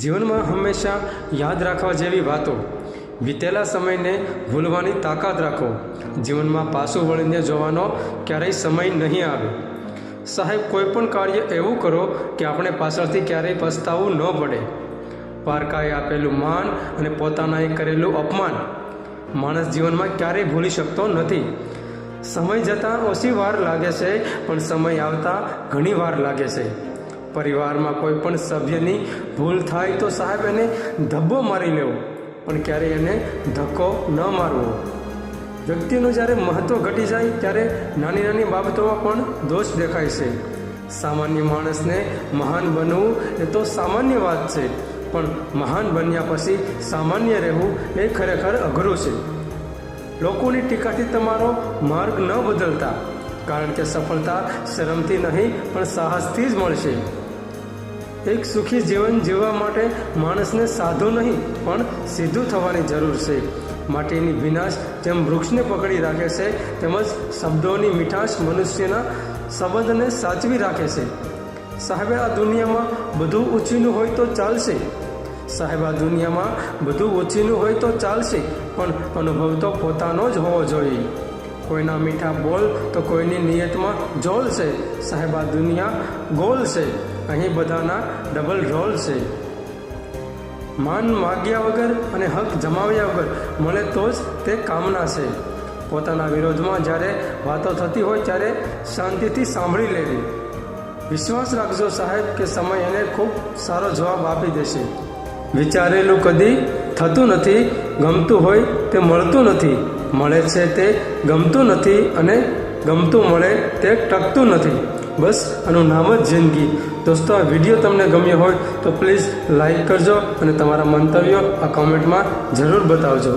જીવનમાં હંમેશા યાદ રાખવા જેવી વાતો. વીતેલા સમયને ભૂલવાની તાકાત રાખો. જીવનમાં પાછું વળીને જોવાનો ક્યારેય સમય નહીં આવે. સાહેબ કોઈ પણ કાર્ય એવું કરો કે આપણે પાછળથી ક્યારેય પસ્તાવવું ન પડે. પારકાએ આપેલું માન અને પોતાનાએ કરેલું અપમાન. માણસ જીવનમાં ક્યારેય ભૂલી શકતો નથી. સમય જતાં ઓછી વાર લાગે છે, પણ સમય આવતા ઘણી વાર લાગે છે. પરિવારમાં કોઈ પણ સભ્યની ભૂલ થાય તો સાહેબ એને ધબ્બો મારી લેવો. પણ ક્યારેય એને ધક્કો ન મારવો. વ્યક્તિનું જ્યારે મહત્ત્વ ઘટી જાય, ત્યારે નાની નાની બાબતોમાં પણ દોષ દેખાય છે. સામાન્ય માણસને મહાન બનવું એ તો સામાન્ય વાત છે, પણ મહાન બન્યા પછી સામાન્ય રહેવું એ ખરેખર અઘરું છે. લોકોની ટીકાથી તમારો માર્ગ ન બદલતા, કારણ કે સફળતા શરમથી નહીં, પણ સાહસથી જ મળશે. એક સુખી જીવન જીવવા માટે માણસને સાધું નહીં, પણ સીધું થવાની જરૂર છે. માટીની વિનાશ જેમ વૃક્ષને પકડી રાખે છે, તેમજ શબ્દોની મીઠાશ મનુષ્યના સંબંધને સાચવી રાખે છે. સાહેબ, આ દુનિયામાં બધું ઓછીનું હોય તો ચાલશે. સાહેબ, આ દુનિયામાં બધું ઓછીનું હોય તો ચાલશે, પણ અનુભવ તો પોતાનો જ હોવો જોઈએ. કોઈના મીઠા બોલ તો કોઈની નિયતમાં જોલ છે. સાહેબ, આ દુનિયા ગોલ છે. અહીં બધાના ડબલ રોલ છે. માન માગ્યા વગર અને હક જમાવ્યા વગર મળે તો જ તે કામના છે. પોતાના વિરોધમાં જ્યારે વાતો થતી હોય ત્યારે શાંતિથી સાંભળી લેવી. વિશ્વાસ રાખજો સાહેબ કે સમય એને ખૂબ સારો જવાબ આપી દેશે. વિચારેલું કદી થતું નથી, ગમતું હોય તે મળતું નથી. મળે છે તે ગમતું નથી અને ગમતું મળે તે ટકતું નથી. બસ, આનું નામ જ જિંદગી. દોસ્તો, આ વીડિયો તમને ગમ્યો હોય તો પ્લીઝ લાઈક કરજો અને તમારા મંતવ્યો આ કોમેન્ટમાં જરૂર બતાવજો.